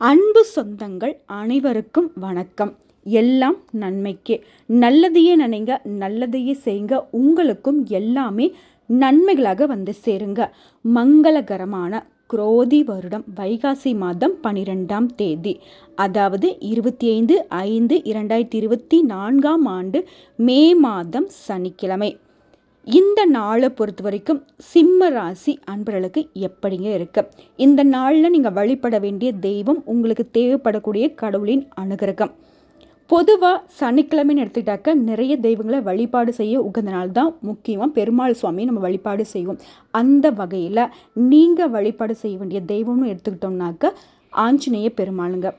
அன்பு சொந்தங்கள் அனைவருக்கும் வணக்கம். எல்லாம் நன்மைக்கே. நல்லதையே நினைங்க நல்லதையே செய்யுங்க. உங்களுக்கும் எல்லாமே நன்மைகளாக வந்து சேருங்க. மங்களகரமான குரோதி வருடம் வைகாசி மாதம் பனிரெண்டாம் தேதி. அதாவது இருபத்தி ஐந்து ஐந்து இரண்டாயிரத்தி இருபத்தி நான்காம் ஆண்டு மே மாதம் சனிக்கிழமை. இந்த நாளை பொறுத்த வரைக்கும் சிம்ம ராசி அன்பர்களுக்கு எப்படிங்க இருக்கு? இந்த நாளில் நீங்கள் வழிபட வேண்டிய தெய்வம் உங்களுக்கு தேவைப்படக்கூடிய கடவுளின் அனுகிரகம். பொதுவாக சனிக்கிழமைன்னு எடுத்துக்கிட்டாக்க நிறைய தெய்வங்களை வழிபாடு செய்ய உகந்த நாள் தான் முக்கியமாக பெருமாள் சுவாமி நம்ம வழிபாடு செய்வோம். அந்த வகையில் நீங்கள் வழிபாடு செய்ய வேண்டிய தெய்வம்னு எடுத்துக்கிட்டோம்னாக்க ஆஞ்சநேய பெருமாளுங்க.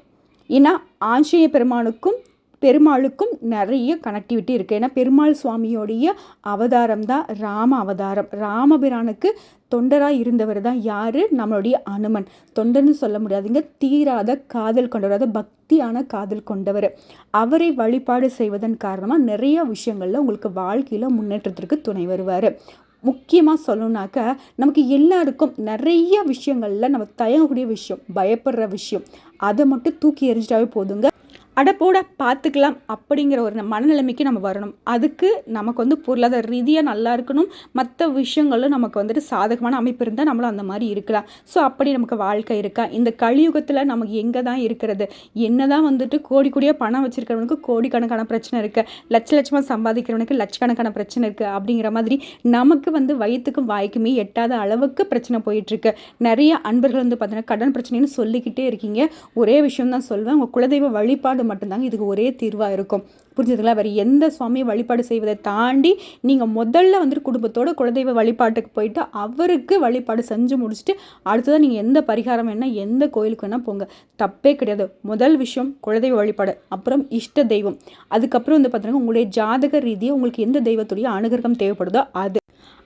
ஏன்னா ஆஞ்சநேய பெருமானுக்கும் பெருமாளுக்கும் நிறைய கனெக்டிவிட்டி இருக்குது ஏன்னா பெருமாள் சுவாமியோடைய அவதாரம் தான் ராம அவதாரம். ராமபிரானுக்கு தொண்டராக இருந்தவர் தான் யார்? நம்மளுடைய அனுமன். தொண்டர்னு சொல்ல முடியாதுங்க. தீராத காதல் கொண்டவர் அதாவது பக்தியான காதல் கொண்டவர். அவரை வழிபாடு செய்வதன் காரணமாக நிறைய விஷயங்களில் உங்களுக்கு வாழ்க்கையில் முன்னேற்றத்திற்கு துணை வருவார். முக்கியமாக சொல்லணுனாக்க நமக்கு எல்லாருக்கும் நிறைய விஷயங்களில் நம்ம தயங்கக்கூடிய விஷயம் பயப்படுற விஷயம் அதை மட்டும் தூக்கி எறிஞ்சிட்டாவே போதுங்க. அடப்போட பார்த்துக்கலாம் அப்படிங்கிற ஒரு மனநிலைமைக்கு நம்ம வரணும். அதுக்கு நமக்கு வந்து பொருளாதார ரீதியாக நல்லா இருக்கணும். மற்ற விஷயங்களும் நமக்கு வந்துட்டு சாதகமான அமைப்பு இருந்தால் நம்மளும் அந்த மாதிரி இருக்கலாம். ஸோ அப்படி நமக்கு வாழ்க்கை இருக்கா? இந்த கலியுகத்தில் நமக்கு எங்கே தான் இருக்கிறது? என்ன தான் வந்துட்டு கோடி கோடியாக பணம் வச்சுருக்கிறவனுக்கு கோடிக்கணக்கான பிரச்சனை இருக்குது லட்ச லட்சமாக சம்பாதிக்கிறவனுக்கு லட்சக்கணக்கான பிரச்சனை இருக்குது அப்படிங்கிற மாதிரி நமக்கு வந்து வயிற்றுக்கும் வாய்க்குமே எட்டாத அளவுக்கு பிரச்சனை போயிட்டுருக்கு. நிறைய அன்பர்கள் வந்து பார்த்தீங்கன்னா கடன் பிரச்சனைன்னு சொல்லிக்கிட்டே இருக்கீங்க. ஒரே விஷயம் தான் சொல்வேன் உங்கள் குலதெய்வ வழிபாடு மட்டும்தாங்க இதுக்கு ஒரே தீர்வாக இருக்கும். புரிஞ்சதுங்களா? வேறு எந்த சுவாமியை வழிபாடு செய்வதை தாண்டி நீங்கள் முதல்ல வந்துட்டு குடும்பத்தோட குலதெய்வ வழிபாட்டுக்கு போயிட்டு அவருக்கு வழிபாடு செஞ்சு முடிச்சுட்டு அடுத்ததான் நீங்கள் எந்த பரிகாரம் வேணால் எந்த கோயிலுக்கு வேணால் போங்க. தப்பே கிடையாது. முதல் விஷயம் குலதெய்வ வழிபாடு அப்புறம் இஷ்ட தெய்வம். அதுக்கப்புறம் வந்து பார்த்தீங்கன்னா உங்களுடைய ஜாதக ரீதியாக உங்களுக்கு எந்த தெய்வத்துடைய அனுகிரகம் தேவைப்படுதோ அது.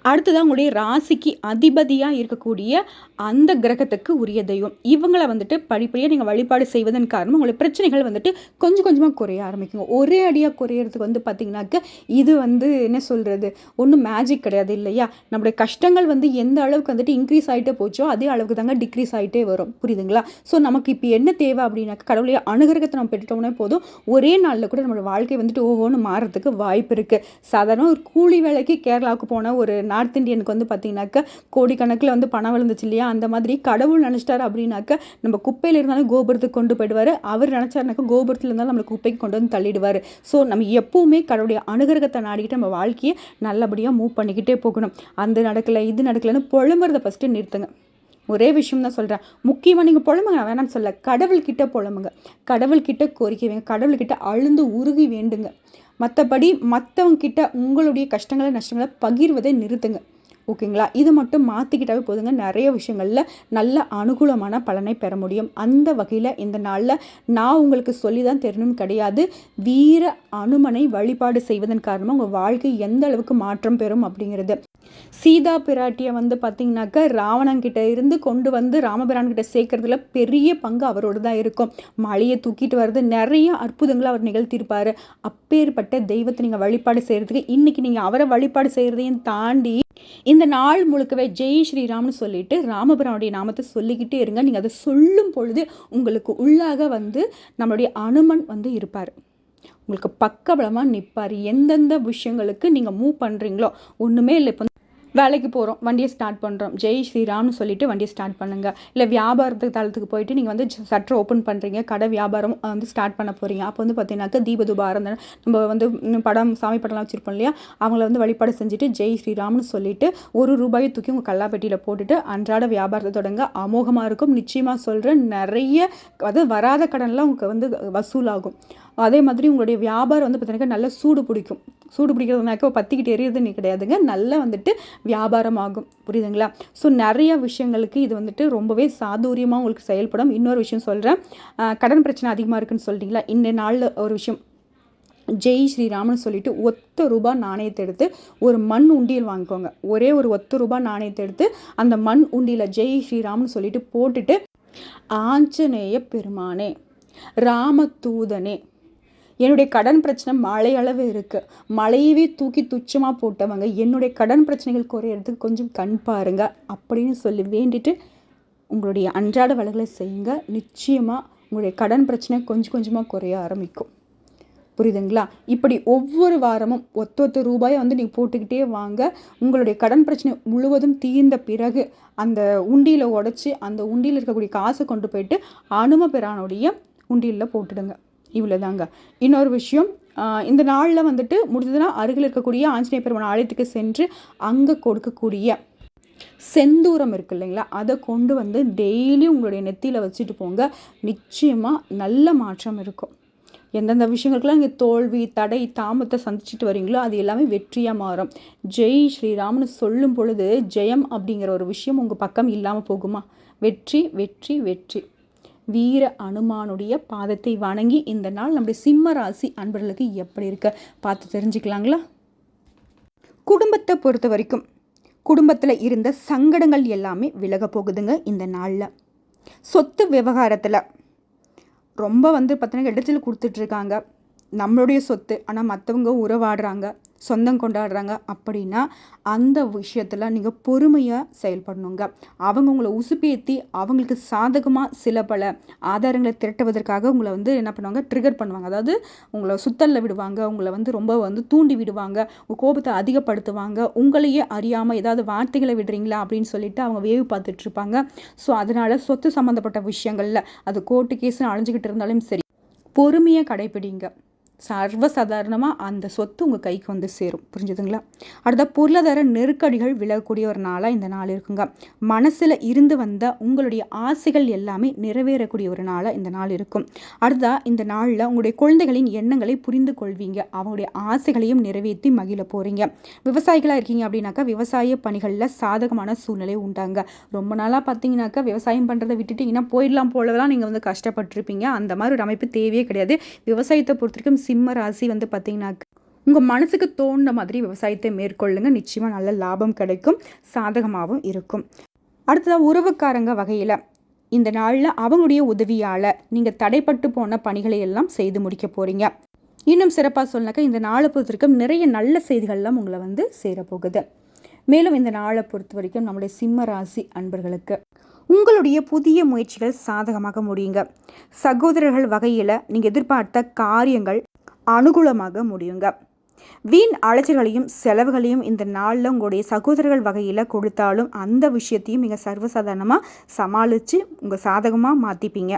அடுத்ததான் உங்களுடைய ராசிக்கு அதிபதியாக இருக்கக்கூடிய அந்த கிரகத்துக்கு உரிய தெய்வம். இவங்களை வந்துட்டு படிப்படியாக நீங்கள் வழிபாடு செய்வதன் காரணம் உங்களுடைய பிரச்சனைகள் வந்துட்டு கொஞ்சம் கொஞ்சமாக குறைய ஆரம்பிக்குங்க. ஒரே அடியாக குறையிறதுக்கு வந்து பார்த்திங்கனாக்க இது வந்து என்ன சொல்கிறது ஒன்றும் மேஜிக் கிடையாது இல்லையா? நம்மளுடைய கஷ்டங்கள் வந்து எந்த அளவுக்கு வந்துட்டு இன்க்ரீஸ் ஆகிட்டே போச்சோ அதே அளவுக்கு தாங்க டிக்ரீஸ் ஆகிட்டே வரும். புரியுதுங்களா? ஸோ நமக்கு இப்போ என்ன தேவை அப்படின்னாக்க கடவுளைய அனுகிரகத்தை நம்ம பெற்றுட்டோம்னே போதும். ஒரே நாளில் கூட நம்மளோட வாழ்க்கை வந்துட்டு ஓஹோன்னு மாறுறதுக்கு வாய்ப்பு இருக்குது சாதாரண ஒரு கூலி வேலைக்கு கேரளாவுக்கு போன ஒரு நார்த் இந்தியனுக்கு வந்து பார்த்தீங்கன்னாக்க கோடிக்கணக்கில் வந்து பணம் விழுந்துச்சு இல்லையா? அந்த மாதிரி கடவுள் நினச்சிட்டார் அப்படின்னாக்க நம்ம குப்பையில் இருந்தாலும் கோபுரத்துக்கு கொண்டு போயிடுவார். அவர் நினச்சாருனாக்கா கோபுரத்தில் இருந்தாலும் நம்மளுக்கு குப்பைக்கு கொண்டு வந்து தள்ளிடுவார். ஸோ நம்ம எப்போவுமே கடவுளுடைய அனுகிரகத்தை நாடிக்கிட்டு நம்ம வாழ்க்கையை நல்லபடியாக மூவ் பண்ணிக்கிட்டே போகணும். அந்த நடக்கலை இது நடக்கலைன்னு புலம்புறதை ஃபஸ்ட்டு நிறுத்துங்க. ஒரே விஷயம் தான் சொல்கிறேன் முக்கியமாக நீங்கள் புலம்புங்க நான் வேணாம்னு சொல்ல கடவுள்கிட்ட புலம்புங்க. கடவுள்கிட்ட கோரிக்கை வைங்க. கடவுள்கிட்ட அழுந்து உருகி வேண்டுங்க. மற்றபடி மற்றவங்கிட்ட உங்களுடைய கஷ்டங்களை நஷ்டங்களை பகிர்வதை நிறுத்துங்க. ஓகேங்களா? இது மட்டும் மாற்றிக்கிட்டாவே போதுங்க. நிறைய விஷயங்களில் நல்ல அனுகூலமான பலனை பெற முடியும். அந்த வகையில் இந்த நாளில் நான் உங்களுக்கு சொல்லி தான் தெரியணும்னு கிடையாது. வீர அனுமனை வழிபாடு செய்வதன் காரணமாக உங்கள் வாழ்க்கை எந்த அளவுக்கு மாற்றம் பெறும் அப்படிங்கிறது. சீதா பிராட்டியை வந்து பார்த்திங்கனாக்கா ராவணங்கிட்ட இருந்து கொண்டு வந்து ராமபிரான்கிட்ட சேர்க்கறதுல பெரிய பங்கு அவரோடு தான் இருக்கும். மழையை தூக்கிட்டு வர்றது நிறைய அற்புதங்களை அவர் நிகழ்த்தியிருப்பார். அப்பேற்பட்ட தெய்வத்தை நீங்கள் வழிபாடு செய்கிறதுக்கு இன்றைக்கி நீங்கள் அவரை வழிபாடு செய்கிறதையும் தாண்டி இந்த நாள் முழுக்கவே ஜெய் ஸ்ரீராம்னு சொல்லிட்டு ராமபிரானுடைய நாமத்தை சொல்லிக்கிட்டே இருங்க. நீங்கள் அதை சொல்லும் பொழுது உங்களுக்கு உள்ளாக வந்து நம்மளுடைய அனுமன் வந்து இருப்பார். உங்களுக்கு பக்கபலமாக நிற்பார் எந்தெந்த விஷயங்களுக்கு நீங்கள் மூவ் பண்ணுறீங்களோ ஒன்றுமே இல்லை. இப்போ வேலைக்கு போகிறோம் வண்டியை ஸ்டார்ட் பண்ணுறோம் ஜெய் ஸ்ரீராம்னு சொல்லிட்டு வண்டியை ஸ்டார்ட் பண்ணுங்கள் இல்லை வியாபாரத்துக்கு தளத்துக்கு போயிட்டு நீங்கள் வந்து சட்டர் ஓப்பன் பண்ணுறீங்க கடை வியாபாரம் வந்து ஸ்டார்ட் பண்ண போகிறீங்க அப்போ வந்து பார்த்தீங்கன்னாக்கா தீபதுபாரம் நம்ம வந்து படம் சாமி படம்லாம் வச்சுருப்போம் இல்லையா? அவங்கள வந்து வழிபாடு செஞ்சுட்டு ஜெய் ஸ்ரீராம்னு சொல்லிட்டு ஒரு ரூபாயை தூக்கி உங்கள் கல்லாப்பெட்டியில் போட்டுட்டு அன்றாட வியாபாரத்தை தொடங்க. அமோகமாக இருக்கும். நிச்சயமாக சொல்கிறேன் நிறைய அது வராத கடன்லாம் உங்களுக்கு வந்து வசூலாகும். அதே மாதிரி உங்களுடைய வியாபாரம் வந்து பார்த்தீங்கன்னா நல்ல சூடு பிடிக்கும். சூடு பிடிக்கிறதுனாக்க பற்றிக்கிட்டு எரியறதுன்னு கிடையாதுங்க. நல்லா வந்துட்டு வியாபாரம் ஆகும் புரியுதுங்களா? ஸோ நிறைய விஷயங்களுக்கு இது வந்துட்டு ரொம்பவே சாதுரியமாக உங்களுக்கு செயல்படும். இன்னொரு விஷயம் சொல்கிறேன் கடன் பிரச்சனை அதிகமாக இருக்குன்னு சொல்லிட்டீங்களா இந்த நாளில் ஒரு விஷயம். ஜெய் ஸ்ரீராமன் சொல்லிட்டு ஒத்த ரூபாய் நாணயத்தை எடுத்து ஒரு மண் உண்டியல் வாங்கிக்கோங்க. ஒரே ஒரு ஒத்த ரூபாய் நாணயத்தை எடுத்து அந்த மண் உண்டியில் ஜெய் ஸ்ரீராமன் சொல்லிட்டு போட்டுட்டு ஆஞ்சநேய பெருமானே ராமதூதனே என்னுடைய கடன் பிரச்சனை மழை அளவு இருக்குது மழையவே தூக்கி துச்சமாக போட்டவங்க என்னுடைய கடன் பிரச்சனைகள் குறையிறதுக்கு கொஞ்சம் கண் பாருங்க அப்படின்னு சொல்லி வேண்டிட்டு உங்களுடைய அன்றாட வேலைகளை செய்யுங்க. நிச்சயமாக உங்களுடைய கடன் பிரச்சனை கொஞ்சம் கொஞ்சமாக குறைய ஆரம்பிக்கும். புரியுதுங்களா? இப்படி ஒவ்வொரு வாரமும் ஒத்த ஒத்த ரூபாயை வந்து நீங்கள் போட்டுக்கிட்டே வாங்க. உங்களுடைய கடன் பிரச்சனை முழுவதும் தீர்ந்த பிறகு அந்த உண்டியில் உடச்சி அந்த உண்டியில் இருக்கக்கூடிய காசை கொண்டு போயிட்டு அனும பிரானுடைய உண்டியில் போட்டுடுங்க. இவ்வளோதாங்க இன்னொரு விஷயம் இந்த நாளில் வந்துட்டு முடிஞ்சதுன்னா அருகில் இருக்கக்கூடிய ஆஞ்சநேய பெருமான் ஆலயத்துக்கு சென்று அங்கே கொடுக்கக்கூடிய செந்தூரம் இருக்கு இல்லைங்களா? அதை கொண்டு வந்து டெய்லி உங்களுடைய நெத்தியில் வச்சுட்டு போங்க. நிச்சயமாக நல்ல மாற்றம் இருக்கும். எந்தெந்த விஷயங்களுக்கெல்லாம் நீங்கள் தோல்வி தடை தாமத்தை சந்திச்சுட்டு வரீங்களோ அது எல்லாமே வெற்றியாக மாறும். ஜெய் ஸ்ரீராம்னு சொல்லும் பொழுது ஜெயம் அப்படிங்கிற ஒரு விஷயம் உங்கள் பக்கம் இல்லாமல் போகுமா? வெற்றி வெற்றி வெற்றி. வீர அனுமானுடைய பாதத்தை வணங்கி இந்த நாள் நம்முடைய சிம்ம ராசி அன்பர்களுக்கு எப்படி இருக்க? பார்த்து தெரிஞ்சுக்கலாங்களா? குடும்பத்தை பொறுத்த வரைக்கும் குடும்பத்தில் இருந்த சங்கடங்கள் எல்லாமே விலக போகுதுங்க இந்த நாளில். சொத்து விவகாரத்தில் ரொம்ப வந்து பார்த்தீங்கன்னா இடத்துல கொடுத்துட்ருக்காங்க நம்மளுடைய சொத்து ஆனால் மற்றவங்க உறவாடுறாங்க சொந்தம் கொண்டாடுறாங்க அப்படின்னா அந்த விஷயத்தில் நீங்கள் பொறுமையாக செயல்படணுங்க. அவங்க உங்களை உசுப்பேற்றி அவங்களுக்கு சாதகமாக சில பல ஆதாரங்களை திரட்டுவதற்காக உங்களை வந்து என்ன பண்ணுவாங்க? ட்ரிகர் பண்ணுவாங்க. அதாவது உங்களை சுத்தலில் விடுவாங்க உங்களை வந்து ரொம்ப வந்து தூண்டி விடுவாங்க உங்கள் கோபத்தை அதிகப்படுத்துவாங்க உங்களையே அறியாமல் ஏதாவது வார்த்தைகளை விடுறீங்களா அப்படின்னு சொல்லிட்டு அவங்க வேவு பார்த்துட்ருப்பாங்க ஸோ அதனால் சொத்து சம்மந்தப்பட்ட விஷயங்களில் அது கோர்ட்டு கேஸ்னு அழிஞ்சிக்கிட்டு இருந்தாலும் சரி பொறுமையாக கடைப்பிடிங்க சர்வசாதாரணமாக அந்த சொத்து உங்கள் கைக்கு வந்து சேரும். புரிஞ்சுதுங்களா? அடுத்த பொருளாதார நெருக்கடிகள் விலகக்கூடிய ஒரு நாளாக இந்த நாள் இருக்குங்க. மனசில் இருந்து வந்த உங்களுடைய ஆசைகள் எல்லாமே நிறைவேறக்கூடிய ஒரு நாளாக இந்த நாள் இருக்கும். அடுத்தா இந்த நாளில் உங்களுடைய குழந்தைகளின் எண்ணங்களை புரிந்து கொள்வீங்க. அவங்களுடைய ஆசைகளையும் நிறைவேற்றி மகிழ போகிறீங்க விவசாயிகளாக இருக்கீங்க அப்படின்னாக்கா விவசாய பணிகளில் சாதகமான சூழ்நிலை உண்டாங்க. ரொம்ப நாளாக பார்த்தீங்கன்னாக்கா விவசாயம் பண்ணுறதை விட்டுட்டிங்கன்னா போயிடலாம் போலலாம் நீங்கள் வந்து கஷ்டப்பட்டிருப்பீங்க. அந்த மாதிரி ஒரு அமைப்பு தேவையே கிடையாது. விவசாயத்தை பொறுத்த வரைக்கும் சிம்ம ராசி வந்து பார்த்தீங்கன்னாக்கா உங்கள் மனசுக்கு தோணுன மாதிரி விவசாயத்தை மேற்கொள்ளுங்க. நிச்சயமாக நல்ல லாபம் கிடைக்கும் சாதகமாகவும் இருக்கும். அடுத்ததாக உறவுக்காரங்க வகையில் இந்த நாளில் அவங்களுடைய உதவியால் நீங்கள் தடைப்பட்டு போன பணிகளை எல்லாம் செய்து முடிக்க போகிறீங்க இன்னும் சிறப்பாக சொன்னாக்கா இந்த நாளை பொறுத்த வரைக்கும் நிறைய நல்ல செய்திகள்லாம் உங்களை வந்து சேரப்போகுது. மேலும் இந்த நாளை பொறுத்த வரைக்கும் நம்முடைய சிம்ம ராசி அன்பர்களுக்கு உங்களுடைய புதிய முயற்சிகள் சாதகமாக முடியுங்க. சகோதரர்கள் வகையில் நீங்கள் எதிர்பார்த்த காரியங்கள் அனுகூலமாக முடியுங்க. வீண் அலைச்சல்களையும் செலவுகளையும் இந்த நாளில் உங்களுடைய சகோதரர்கள் வகையில் கொடுத்தாலும் அந்த விஷயத்தையும் நீங்கள் சர்வசாதாரணமாக சமாளித்து உங்கள் சாதகமாக மாற்றிப்பீங்க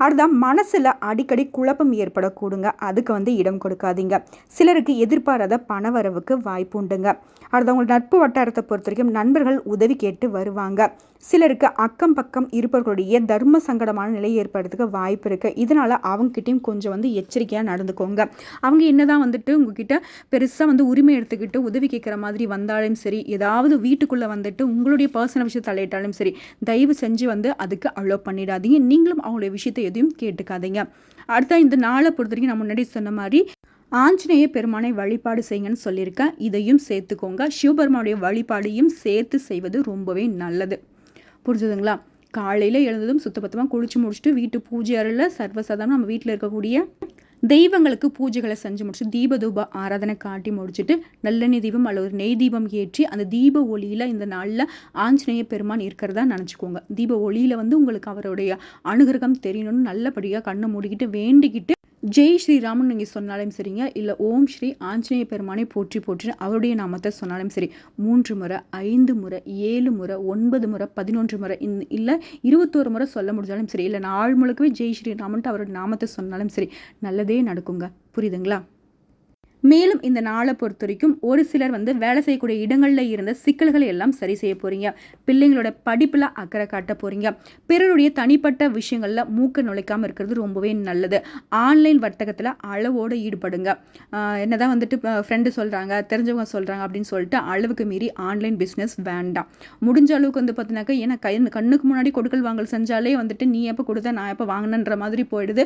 அடுத்ததான் மனசில் அடிக்கடி குழப்பம் ஏற்படக்கூடுங்க. அதுக்கு வந்து இடம் கொடுக்காதீங்க. சிலருக்கு எதிர்பாராத பணவரவுக்கு வாய்ப்பு உண்டுங்க. அடுத்த உங்கள் நட்பு வட்டாரத்தை பொறுத்த வரைக்கும் நண்பர்கள் உதவி கேட்டு வருவாங்க. சிலருக்கு அக்கம் பக்கம் இருப்பவர்களுடைய தர்ம சங்கடமான நிலை ஏற்படுறதுக்கு வாய்ப்பு இருக்குது இதனால் அவங்ககிட்டையும் கொஞ்சம் வந்து எச்சரிக்கையாக நடந்துக்கோங்க. அவங்க என்னதான் வந்துட்டு உங்ககிட்ட பெருசாக வந்து உரிமை எடுத்துக்கிட்டு உதவி கேட்குற மாதிரி வந்தாலும் சரி ஏதாவது வீட்டுக்குள்ளே வந்துட்டு உங்களுடைய பர்சனல் விஷயம் தலையிட்டாலும் சரி தயவு செஞ்சு வந்து அதுக்கு அலோவ் பண்ணிடாதீங்க. நீங்களும் அவங்களுடைய விஷயத்தை எதையும் கேட்டுக்காதீங்க. அடுத்த இந்த நாளை பொறுத்த வரைக்கும் நான் முன்னாடி சொன்ன மாதிரி ஆஞ்சநேய பெருமானை வழிபாடு செய்யுங்கன்னு சொல்லியிருக்கேன். இதையும் சேர்த்துக்கோங்க. சிவபெருமானுடைய வழிபாடையும் சேர்த்து செய்வது ரொம்பவே நல்லது. புரிஞ்சுதுங்களா? காலையில் எழுந்ததும் சுத்தபத்தமாக குளிச்சு முடிச்சுட்டு வீட்டு பூஜை அறையில் சர்வசாதாரணம் நம்ம வீட்டில் இருக்கக்கூடிய தெய்வங்களுக்கு பூஜைகளை செஞ்சு முடிச்சு தீப தூப ஆராதனை காட்டி முடிச்சுட்டு நல்லெண்ணெய் தீபம் அல்லது நெய் தீபம் ஏற்றி அந்த தீப ஒளியில் இந்த நாளில் ஆஞ்சநேய பெருமான் இருக்கிறதா நினச்சிக்கோங்க. தீப ஒளியில் வந்து உங்களுக்கு அவருடைய அனுகிரகம் தெரியணும்னு நல்லபடியாக கண்ணை மூடிக்கிட்டு வேண்டிக்கிட்டு ஜெய் ஸ்ரீராமன் நீங்கள் சொன்னாலும் சரிங்க இல்லை ஓம் ஸ்ரீ ஆஞ்சநேய பெருமானை போற்றி போற்றின்னு அவருடைய நாமத்தை சொன்னாலும் சரி மூன்று முறை ஐந்து முறை ஏழு முறை ஒன்பது முறை பதினொன்று முறை இந் இல்லை இருபத்தோரு முறை சொல்ல முடிஞ்சாலும் சரி இல்லை நாள் முழுக்கவே ஜெய் ஸ்ரீராமன்ட்டு அவருடைய நாமத்தை சொன்னாலும் சரி நல்லதே நடக்குங்க. புரியுதுங்களா? மேலும் இந்த நாளை பொறுத்த வரைக்கும் ஒரு சிலர் வந்து வேலை செய்யக்கூடிய இடங்களில் இருந்த சிக்கல்களை எல்லாம் சரி செய்ய போகிறீங்க பிள்ளைங்களோட படிப்பில் அக்கறை காட்ட போகிறீங்க பிறருடைய தனிப்பட்ட விஷயங்களில் மூக்க நுழைக்காமல் இருக்கிறது ரொம்பவே நல்லது. ஆன்லைன் வர்த்தகத்தில் அளவோடு ஈடுபடுங்க. என்னதான் வந்துட்டு ஃப்ரெண்டு சொல்கிறாங்க தெரிஞ்சவங்க சொல்கிறாங்க அப்படின்னு சொல்லிட்டு அளவுக்கு மீறி ஆன்லைன் பிஸ்னஸ் வேண்டாம். முடிஞ்ச அளவுக்கு வந்து பார்த்தினாக்கா ஏன்னா கை கண்ணுக்கு முன்னாடி கொடுக்கல் வாங்கல் செஞ்சாலே வந்துட்டு நீ எப்போ கொடுத்த நான் எப்போ வாங்கினன்ற மாதிரி போயிடுது.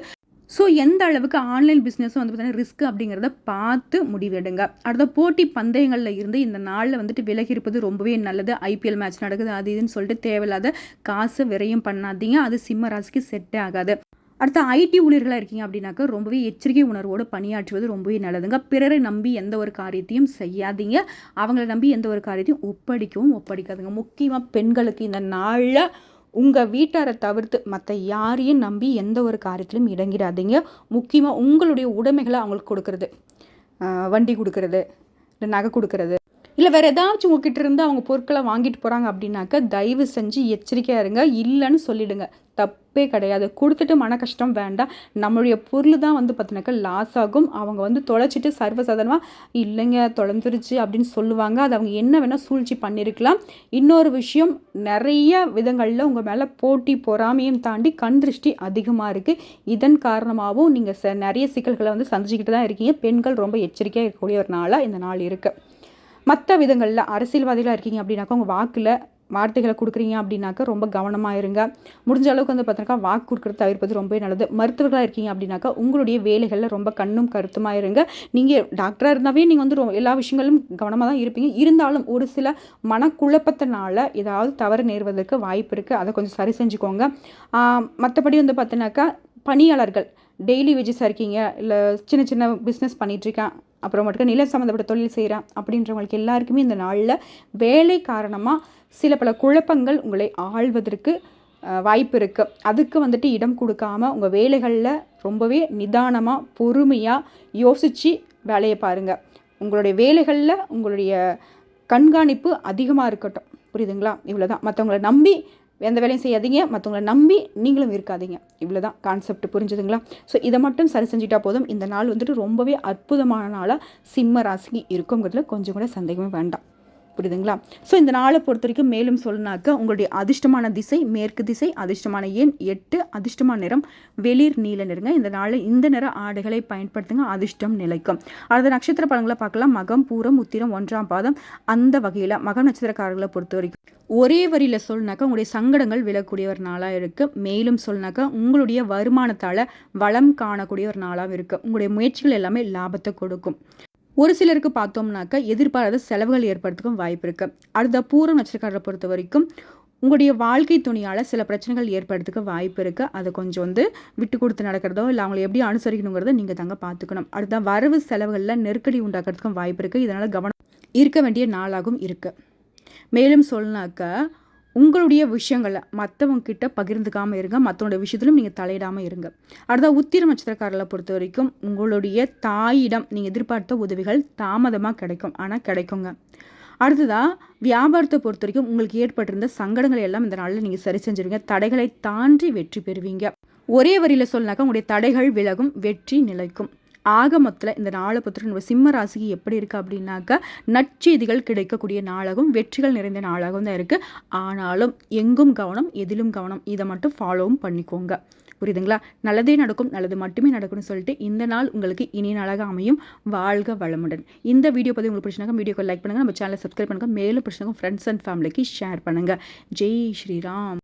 ஸோ எந்த அளவுக்கு ஆன்லைன் பிஸ்னஸும் வந்து பார்த்தீங்கன்னா ரிஸ்க் அப்படிங்கிறத பார்த்து முடிவெடுங்க. அடுத்த போட்டி பந்தயங்களில் இருந்து இந்த நாளில் வந்துட்டு விலகி இருப்பது ரொம்பவே நல்லது. ஐபிஎல் மேட்ச் நடக்குது அது இதுன்னு சொல்லிட்டு தேவையில்லாத காசு விரையும் பண்ணாதீங்க. அது சிம்ம ராசிக்கு செட்டே ஆகாது. அடுத்த ஐடி ஊழியர்களாக இருக்கீங்க அப்படின்னாக்கா ரொம்பவே எச்சரிக்கை உணர்வோடு பணியாற்றுவது ரொம்பவே நல்லதுங்க. பிறரை நம்பி எந்த ஒரு காரியத்தையும் செய்யாதீங்க. அவங்கள நம்பி எந்த ஒரு காரியத்தையும் ஒப்படைக்கவும் ஒப்படைக்காதுங்க. முக்கியமாக பெண்களுக்கு இந்த நாளில் உங்கள் வீட்டாரை தவிர்த்து மற்ற யாரையும் நம்பி எந்த ஒரு காரியத்திலும் இடங்கிடாதீங்க. முக்கியமாக உங்களுடைய உடைமைகளை அவங்களுக்கு கொடுக்கறது. வண்டி கொடுக்கறது இல்லை நகை கொடுக்கறது. இல்லை வேறு ஏதாச்சும் உங்ககிட்ட இருந்து அவங்க பொருட்களை வாங்கிட்டு போகிறாங்க அப்படின்னாக்க தயவு செஞ்சு எச்சரிக்கையாக இருங்க. இல்லைன்னு சொல்லிடுங்க. தப்பே கிடையாது. கொடுத்துட்டு மன கஷ்டம் வேண்டாம். நம்மளுடைய பொருள் தான் வந்து பார்த்தினாக்கா லாஸ் ஆகும். அவங்க வந்து தொலைச்சிட்டு சர்வசாதாரணமாக இல்லைங்க தொலைஞ்சிருச்சு அப்படின்னு சொல்லுவாங்க. அது அவங்க என்ன வேணால் சூழ்ச்சி பண்ணியிருக்கலாம் இன்னொரு விஷயம் நிறைய விதங்களில் உங்கள் மேலே போட்டி பொறாமையும் தாண்டி கண் திருஷ்டி அதிகமாக இருக்குது இதன் காரணமாகவும் நீங்கள் ச நிறைய சிக்கல்களை வந்து சந்திச்சுக்கிட்டு தான் இருக்கீங்க. பெண்கள் ரொம்ப எச்சரிக்கையாக இருக்கக்கூடிய ஒரு நாளாக இந்த நாள் இருக்குது மற்ற விதங்களில் அரசியல்வாதிகளாக இருக்கீங்க அப்படின்னாக்கா உங்கள் வாக்கில் வார்த்தைகளை கொடுக்குறீங்க அப்படின்னாக்கா ரொம்ப கவனமாக இருங்க. முடிஞ்ச அளவுக்கு வந்து பார்த்தீங்கன்னா வாக்கு கொடுக்குறது தவிர்ப்பது ரொம்பவே நல்லது. மருத்துவர்களாக இருக்கீங்க அப்படின்னாக்கா உங்களுடைய வேலைகளில் ரொம்ப கண்ணும் கருத்துமாக இருங்க. நீங்கள் டாக்டராக இருந்தாவே நீங்கள் வந்து ரொ- எல்லா விஷயங்களும் கவனமாக தான் இருப்பீங்க. இருந்தாலும் ஒரு சில மனக்குழப்பத்தினால ஏதாவது தவறு நேர்வதற்கு வாய்ப்பு இருக்குது அதை கொஞ்சம் சரி செஞ்சுக்கோங்க. மற்றபடி வந்து பார்த்தீங்கன்னாக்கா பணியாளர்கள் டெய்லி வேஜஸாக இருக்கீங்க இல்லை சின்ன சின்ன பிஸ்னஸ் பண்ணிகிட்ருக்கேன் அப்புறம் மட்டும் நில சம்மந்தப்பட்ட தொழில் செய்கிறேன் அப்படின்றவங்களுக்கு எல்லாருக்குமே இந்த நாளில் வேலை காரணமாக சில பல குழப்பங்கள் உங்களை ஆழ்வதற்கு வாய்ப்பு இருக்குது அதுக்கு வந்துட்டு இடம் கொடுக்காம உங்கள் வேலைகளில் ரொம்பவே நிதானமாக பொறுமையாக யோசித்து வேலையை பாருங்கள் உங்களுடைய வேலைகளில் உங்களுடைய கண்காணிப்பு அதிகமாக இருக்கட்டும். புரியுதுங்களா? இவ்வளோ தான் மற்றவங்கள நம்பி எந்த வேலையும் செய்யாதீங்க. மற்றவங்கள நம்பி நீங்களும் இருக்காதீங்க. இவ்வளோ தான் கான்செப்ட் புரிஞ்சுதுங்களா? ஸோ இதை மட்டும் சரி செஞ்சுட்டா போதும். இந்த நாள் வந்துட்டு ரொம்பவே அற்புதமான நாளாக சிம்ம ராசிக்கு இருக்குங்கிறதுல கொஞ்சம் கூட சந்தேகமே வேண்டாம். புரியுதுங்களா? ஸோ இந்த நாளை பொறுத்த வரைக்கும் மேலும் சொல்லினாக்க உங்களுடைய அதிர்ஷ்டமான திசை மேற்கு திசை அதிர்ஷ்டமான எண் எட்டு அதிர்ஷ்டமான நிறம் வெளிர் நீல நிறங்க. இந்த நாளில் இந்த நிற ஆடைகளை பயன்படுத்துங்க அதிர்ஷ்டம் நிலைக்கும். அடுத்த நட்சத்திர பலன்களை பார்க்கலாம். மகம் பூரம் உத்திரம் ஒன்றாம் பாதம். அந்த வகையில் மக நட்சத்திரக்காரர்களை பொறுத்த வரைக்கும் ஒரே வரியில் சொல்லினாக்கா உங்களுடைய சங்கடங்கள் விழக்கூடிய ஒரு நாளாக இருக்குது மேலும் சொல்லினாக்கா உங்களுடைய வருமானத்தால் வளம் காணக்கூடிய ஒரு நாளாகவும் இருக்குது உங்களுடைய முயற்சிகள் எல்லாமே லாபத்தை கொடுக்கும். ஒரு சிலருக்கு பார்த்தோம்னாக்கா எதிர்பாராத செலவுகள் ஏற்படுறதுக்கும் வாய்ப்பு இருக்குது அடுத்த பூரம் நட்சத்திரக்காரரை பொறுத்த வரைக்கும் உங்களுடைய வாழ்க்கை துணியால் சில பிரச்சனைகள் ஏற்படுறதுக்கு வாய்ப்பு இருக்குது அதை கொஞ்சம் வந்து விட்டு கொடுத்து நடக்கிறதோ இல்லை அவங்களை எப்படி அனுசரிக்கணுங்கிறத நீங்கள் தாங்க பார்த்துக்கணும். அடுத்த வரவு செலவுகளில் நெருக்கடி உண்டாக்குறதுக்கும் வாய்ப்பு இருக்குது இதனால் கவனம் இருக்க வேண்டிய நாளாகவும் இருக்குது மேலும் சொல்லினாக்கா உங்களுடைய விஷயங்களை மற்றவங்கக்கிட்ட பகிர்ந்துக்காமல் இருங்க. மற்றவங்களுடைய விஷயத்திலும் நீங்கள் தலையிடாமல் இருங்க. அடுத்த உத்திர நட்சத்திரக்காரர்களை பொறுத்த வரைக்கும் உங்களுடைய தாயிடம் நீங்கள் எதிர்பார்த்த உதவிகள் தாமதமாக கிடைக்கும். ஆனால் கிடைக்குங்க. அடுத்ததாக வியாபாரத்தை பொறுத்த வரைக்கும் உங்களுக்கு ஏற்பட்டிருந்த சங்கடங்களை எல்லாம் இந்த நாளில் நீங்கள் சரி செஞ்சுருவீங்க. தடைகளை தாண்டி வெற்றி பெறுவீங்க. ஒரே வரியில் சொன்னாக்கா உங்களுடைய தடைகள் விலகும் வெற்றி நிலைக்கும். ஆக மொத்தத்தில் இந்த நாளை பொறுத்த நம்ம சிம்ம ராசிக்கு எப்படி இருக்குது அப்படின்னாக்கா நற்செய்திகள் கிடைக்கக்கூடிய நாளாகவும் வெற்றிகள் நிறைந்த நாளாகவும் தான் இருக்குது ஆனாலும் எங்கும் கவனம் எதிலும் கவனம் இதை மட்டும் ஃபாலோவும் பண்ணிக்கோங்க. புரியுதுங்களா? நல்லதே நடக்கும் நல்லது மட்டுமே நடக்கும்னு சொல்லிட்டு இந்த நாள் உங்களுக்கு இனிய நாளாக அமையும். வாழ்க வளமுடன். இந்த வீடியோ பற்றி உங்களுக்கு பிடிச்சினாக்க வீடியோக்கு லைக் பண்ணுங்கள் நம்ம சேனலை சப்ஸ்கிரைப் பண்ணுங்கள் மேலும் பிடிச்சினாங்க ஃப்ரெண்ட்ஸ் அண்ட் ஃபேமிலிக்கு ஷேர் பண்ணுங்கள் ஜெய் ஸ்ரீராம்.